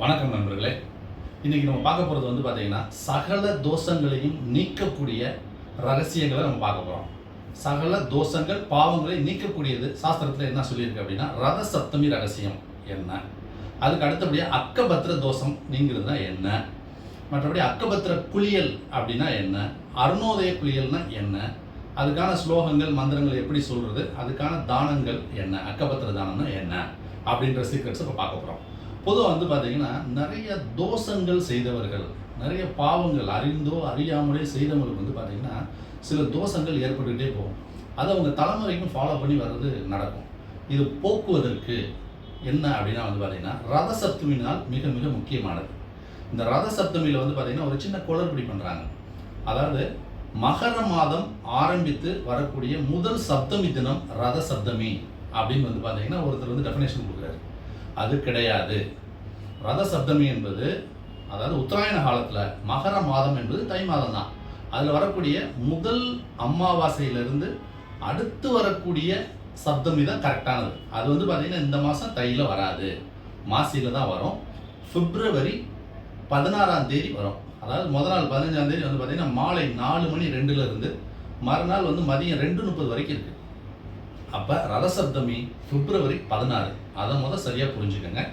வணக்கம் நண்பர்களே. இன்றைக்கி நம்ம பார்க்க போகிறது வந்து பார்த்தீங்கன்னா சகல தோஷங்களையும் நீக்கக்கூடிய ரகசியங்களை நம்ம பார்க்க போகிறோம் சகல தோஷங்கள் பாவங்களை நீக்கக்கூடியது சாஸ்திரத்தில் என்ன சொல்லியிருக்கு அப்படின்னா ரத சப்தமி ரகசியம். என்ன? அதுக்கு அடுத்தபடியாக அக்கபத்திர தோஷம் நீங்கிறதுனா என்ன? மற்றபடி அக்கபத்திர குளியல் அப்படின்னா என்ன? அருணோதய குளியல்னா என்ன? அதுக்கான ஸ்லோகங்கள் மந்திரங்கள் எப்படி சொல்கிறது அதுக்கான தானங்கள் என்ன? அக்கபத்திர தானம்னா என்ன? அப்படின்ற சீக்ரெட்ஸ் இப்போ பார்க்க போகிறோம் பொதுவாக வந்து பார்த்தீங்கன்னா நிறைய தோஷங்கள் செய்தவர்கள் நிறைய பாவங்கள் அறிந்தோ அறியாமலே செய்தவங்களுக்கு வந்து பார்த்தீங்கன்னா சில தோஷங்கள் ஏற்பட்டுக்கிட்டே போகும். அதை அவங்க தலைமுறைக்கும் ஃபாலோ பண்ணி வர்றது நடக்கும். இது போக்குவதற்கு என்ன அப்படின்னா வந்து பார்த்தீங்கன்னா ரத சப்தமினால் மிக மிக முக்கியமானது. இந்த ரத சப்தமியில் வந்து பார்த்தீங்கன்னா ஒரு சின்ன குளறுபடி பண்ணுறாங்க அதாவது மகர மாதம் ஆரம்பித்து வரக்கூடிய முதல் சப்தமி தினம் ரத சப்தமி அப்படின்னு வந்து பார்த்தீங்கன்னா ஒருத்தர் வந்து டெஃபினேஷன் கொடுக்குறாரு. அது கிடையாது. ரத சப்தமி என்பது அதாவது உத்தராயண காலத்தில் மகர மாதம் என்பது தை மாதம் தான். அதில் வரக்கூடிய முதல் அமாவாசையிலிருந்து அடுத்து வரக்கூடிய சப்தமி தான் கரெக்டானது. அது வந்து பார்த்திங்கன்னா இந்த மாதம் தையில் வராது. மாசியில் தான் வரும். பிப்ரவரி பதினாறாம் தேதி வரும். அதாவது முதல் நாள் பதினஞ்சாம் தேதி வந்து பார்த்திங்கன்னா மாலை நாலு மணி ரெண்டுலேருந்து மறுநாள் வந்து மதியம் ரெண்டு முப்பது வரைக்கும் இருக்குது அப்போ ரதசப்தமி பிப்ரவரி பதினாறு. அதை முதல் சரியாக புரிஞ்சுக்கோங்க.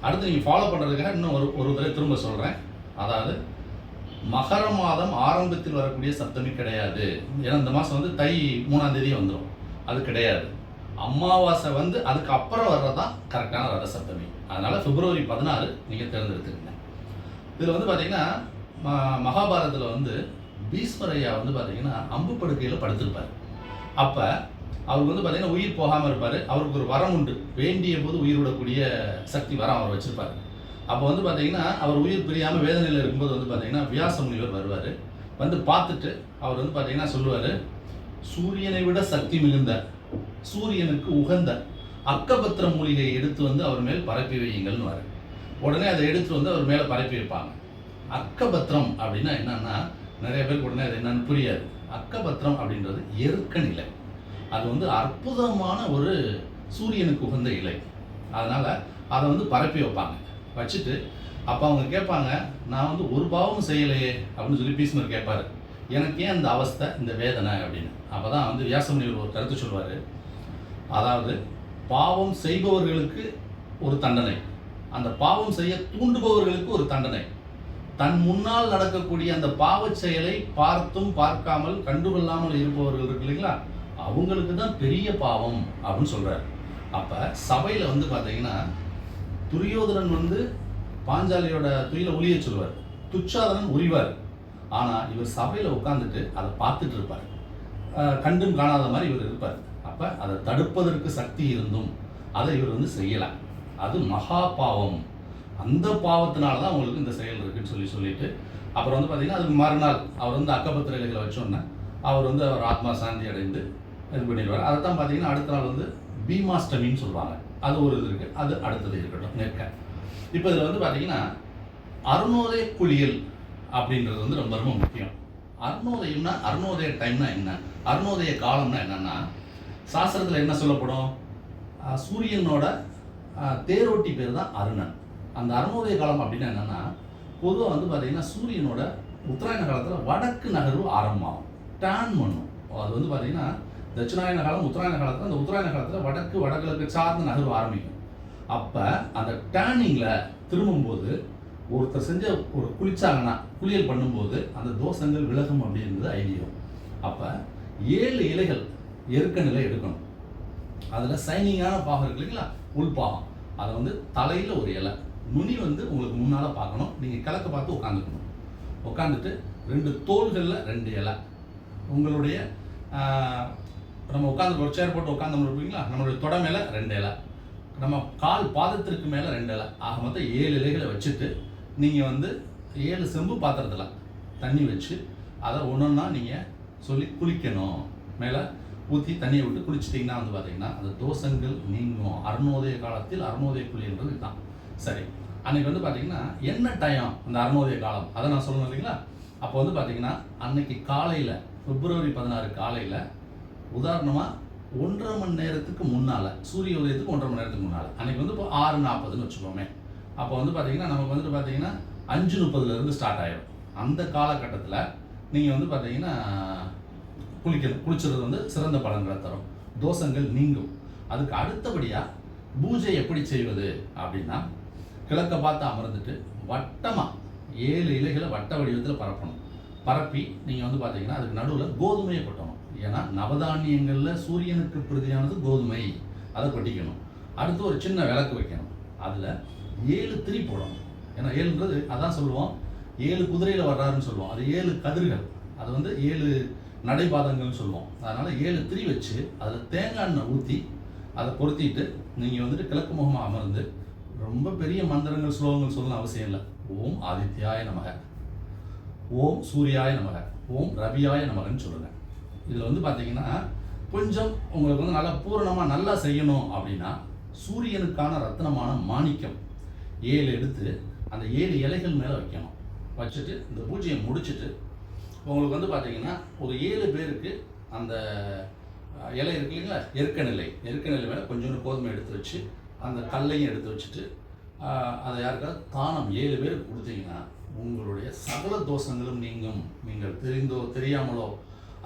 அடுத்து நீங்கள் ஃபாலோ பண்ணுறதுக்காக இன்னும் ஒரு ஒரு தடவை திரும்ப சொல்கிறேன் அதாவது மகர மாதம் ஆரம்பத்தில் வரக்கூடிய சப்தமி கிடையாது. ஏன்னா இந்த மாதம் வந்து தை மூணாம் தேதி வந்துடும் அது கிடையாது. அமாவாசை வந்து அதுக்கு அப்புறம் வர்றதான் கரெக்டான ரத சப்தமி அதனால் பிப்ரவரி பதினாறு நீங்கள் தேர்ந்தெடுத்துக்கங்க. இதில் வந்து பார்த்தீங்கன்னா ம- மகாபாரதத்தில் வந்து பீஸ்வரையா வந்து பார்த்தீங்கன்னா அம்பு படுக்கையில் படுத்திருப்பார். அப்போ அவருக்கு வந்து பார்த்தீங்கன்னா உயிர் போகாமல் இருப்பார். அவருக்கு ஒரு வரம் உண்டு. வேண்டிய போது உயிர் விடக்கூடிய சக்தி வரம் அவர் வச்சுருப்பார். அப்போ வந்து பார்த்தீங்கன்னா அவர் உயிர் பிரியாமல் வேதனையில் இருக்கும்போது வந்து பார்த்தீங்கன்னா வியாச முனிவர் வருவார். வந்து பார்த்துட்டு அவர் வந்து பார்த்தீங்கன்னா சொல்லுவார் சூரியனை விட சக்தி மிகுந்த சூரியனுக்கு உகந்த அக்கபத்திர மூலிகையை எடுத்து வந்து அவர் மேல் பரப்பி வையுங்கள்னு வர. உடனே அதை எடுத்து வந்து அவர் மேலே பரப்பி வைப்பாங்க. அக்கபத்திரம் அப்படின்னா என்னன்னா நிறைய பேருக்கு உடனே அது என்னன்னு புரியாது. அக்கபத்திரம் அப்படின்றது எருக்க நிலை அது வந்து அற்புதமான ஒரு சூரியனுக்கு உகந்த இலை. அதனால் அதை வந்து பரப்பி வைப்பாங்க. வச்சுட்டு அப்போ அவங்க கேட்பாங்க நான் வந்து ஒரு பாவம் செய்யலையே அப்படின்னு சொல்லி பீஸ்மர் கேட்பாரு. எனக்கு ஏன் இந்த அவஸ்தை இந்த வேதனை? அப்படின்னு. அப்போ தான் வந்து வியாசமுனிவர் ஒரு கருத்து சொல்வார். அதாவது பாவம் செய்பவர்களுக்கு ஒரு தண்டனை. அந்த பாவம் செய்ய தூண்டுபவர்களுக்கு ஒரு தண்டனை. தன் முன்னால் நடக்கக்கூடிய அந்த பாவச் செயலை பார்த்தும் பார்க்காமல் கண்டுகொள்ளாமல் இருப்பவர்கள் இருக்கு இல்லைங்களா? அவங்களுக்கு தான் பெரிய பாவம் அப்படின்னு சொல்கிறார் அப்போ சபையில் வந்து பார்த்தீங்கன்னா துரியோதனன் வந்து பாஞ்சாலியோட துயில ஒளிய சொல்வார் துச்சாதனன் உரிவார். ஆனால் இவர் சபையில் உட்காந்துட்டு அதை பார்த்துட்டு இருப்பார். கண்டும் காணாத மாதிரி இவர் இருப்பார். அப்போ அதை தடுப்பதற்கு சக்தி இருந்தும் அதை இவர் வந்து செய்யலாம் அது மகா பாவம். அந்த பாவத்தினால தான் உங்களுக்கு இந்த செயல் இருக்குன்னு சொல்லி சொல்லிட்டு அப்புறம் வந்து பார்த்தீங்கன்னா அதுக்கு மறுநாள் அவர் வந்து அக்கபத்திர இலைகளை வச்சோன்னே அவர் வந்து அவர் ஆத்மா சாந்தி அடைந்து இது பண்ணிடுவார் அதை தான் பார்த்தீங்கன்னா அடுத்த நாள் வந்து பீமாஷ்டமின்னு சொல்லுவாங்க. அது ஒரு இது இருக்குது அது அடுத்தது இருக்கட்டும் நெற்க. இப்போ இதில் வந்து பார்த்தீங்கன்னா அருணோதய குளியல் அப்படின்றது வந்து ரொம்ப ரொம்ப முக்கியம். அருணோதயம்னா அருணோதய டைம்னா என்ன? அருணோதய காலம்னா என்னன்னா சாஸ்திரத்தில் என்ன சொல்லப்படும்? சூரியனோட தேரோட்டி பேர் தான் அருணன். அந்த அருணோதய காலம் அப்படின்னா என்னன்னா பொதுவாக வந்து பார்த்தீங்கன்னா சூரியனோட உத்தராயண காலத்தில் வடக்கு நகர்வு ஆரம்பமாகும். டேன் பண்ணும். அது வந்து பார்த்தீங்கன்னா தட்சிணாயன காலம் உத்தராயண காலத்தில் அந்த உத்தராயண காலத்தில் வடக்கு வடகிழக்கு சார்ந்த நகர்வு ஆரம்பிக்கும். அப்போ அந்த டேனிங்கில் திரும்பும்போது ஒருத்தர் செஞ்ச ஒரு குளிச்சாங்கன்னா குளியல் பண்ணும்போது அந்த தோஷங்கள் விலகும் அப்படின்றது ஐதீகம். அப்போ ஏழு இலைகள் எருக்க நிலை எடுக்கணும். அதில் சைனிங்கான பாகம் இருக்கு இல்லைங்களா? உள்பாகம் அதை வந்து தலையில் ஒரு இலை. நுனி வந்து உங்களுக்கு முன்னால் பார்க்கணும். நீங்கள் கிழக்க பார்த்து உட்காந்துக்கணும் உட்காந்துட்டு ரெண்டு தோள்களில் ரெண்டு இலை. உங்களுடைய நம்ம உட்காந்து ஒரு சேர் போட்டு உட்காந்து இருப்பீங்களா? நம்மளுடைய தொட மேலே ரெண்டு இலை. நம்ம கால் பாதத்திற்கு மேலே ரெண்டு இலை. ஆக மொத்தம் ஏழு இலைகளை வச்சுட்டு நீங்கள் வந்து ஏழு செம்பு பாத்திரத்தில் தண்ணி வச்சு அதை ஒன்றொன்னா நீங்கள் சொல்லி குளிக்கணும். மேலே ஊற்றி தண்ணியை விட்டு குளிச்சிட்டிங்கன்னா வந்து பார்த்தீங்கன்னா அந்த தோசங்கள் நீங்கும். அருணோதய காலத்தில் அருணோதய குளின்றது இதுதான். சரி. அன்றைக்கி வந்து பார்த்தீங்கன்னா என்ன டைம் அந்த அருணோதய காலம். அதை நான் சொல்லணும் இல்லைங்களா? அப்போ வந்து பார்த்தீங்கன்னா அன்னைக்கு காலையில் பிப்ரவரி பதினாறு காலையில் உதாரணமாக ஒன்றரை மணி நேரத்துக்கு முன்னால் சூரிய உதயத்துக்கு ஒன்றரை மணி நேரத்துக்கு முன்னால். அன்னைக்கு வந்து இப்போ ஆறு நாற்பதுன்னு வச்சுக்கோமே. அப்போ வந்து பார்த்தீங்கன்னா நமக்கு வந்துட்டு பார்த்தீங்கன்னா அஞ்சு முப்பதுலேருந்து ஸ்டார்ட் ஆகிடும் அந்த காலகட்டத்தில் நீங்கள் வந்து பார்த்தீங்கன்னா குளிக்கணும். குளிச்சுறது வந்து சிறந்த பலன்களை தரும். தோஷங்கள் நீங்கும். அதுக்கு அடுத்தபடியாக பூஜை எப்படி செய்வது அப்படின்னா கிழக்க பார்த்து அமர்ந்துட்டு வட்டமாக ஏழு இலைகளை வட்ட வடிவத்தில் பரப்பணும். பரப்பி நீங்கள் வந்து பார்த்தீங்கன்னா அதுக்கு நடுவில் கோதுமையை கொட்டணும். ஏன்னா நவதானியங்களில் சூரியனுக்கு பிரதியானது கோதுமை. அதை கொட்டிக்கணும். அடுத்து ஒரு சின்ன விளக்கு வைக்கணும். அதில் ஏழு திரி போடணும். ஏன்னா ஏழுன்றது அதான் சொல்லுவோம். ஏழு குதிரையில் வர்றாருன்னு சொல்லுவோம். அது ஏழு கதிர்கள். அது வந்து ஏழு நடைபாதங்கள்னு சொல்லுவோம். அதனால் ஏழு திரி வச்சு அதில் தேங்காய் எண்ணெய் ஊற்றி அதை பொருத்திட்டு நீங்கள் வந்துட்டு கிழக்கு முகமாக அமர்ந்து ரொம்ப பெரிய மந்திரங்கள் ஸ்லோகங்கள் சொல்லணும் அவசியம் இல்லை. ஓம் ஆதித்யாய நமக. ஓம் சூர்யாய நமக ஓம் ரவியாய நமகன்னு சொல்லுங்க. இதில் வந்து பார்த்தீங்கன்னா கொஞ்சம் உங்களுக்கு வந்து நல்லா பூரணமாக நல்லா செய்யணும் அப்படின்னா சூரியனுக்கான ரத்னமான மாணிக்கம் ஏழு எடுத்து அந்த ஏழு இலைகள் மேலே வைக்கணும். வச்சுட்டு இந்த பூஜையை முடிச்சுட்டு உங்களுக்கு வந்து பார்த்தீங்கன்னா ஒரு ஏழு பேருக்கு அந்த இலை இருக்கு இல்லைங்களா? எருக்கநிலை. எருக்கநிலை எருக்க நிலை மேலே கொஞ்சோண்டு கோதுமை எடுத்து வச்சு அந்த கல்லையும் எடுத்து வச்சுட்டு அதை யாருக்காவது தானம் ஏழு பேருக்கு கொடுத்தீங்கன்னா உங்களுடைய சகல தோஷங்களும் நீங்கும். நீங்கள் தெரிந்தோ தெரியாமலோ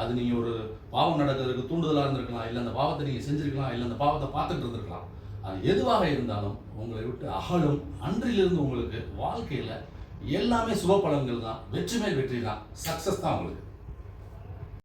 அது நீங்கள் ஒரு பாவம் நடக்கிறதுக்கு தூண்டுதலாக இருந்திருக்கலாம் இல்லை அந்த பாவத்தை நீங்கள் செஞ்சிருக்கலாம் இல்லை அந்த பாவத்தை பார்த்துட்டு இருந்திருக்கலாம். அது எதுவாக இருந்தாலும் உங்களை விட்டு அகலும். அன்றிலிருந்து உங்களுக்கு வாழ்க்கையில் எல்லாமே சுப பலன்கள் தான் வெற்றி மேல் வெற்றி தான் சக்ஸஸ் தான் உங்களுக்கு.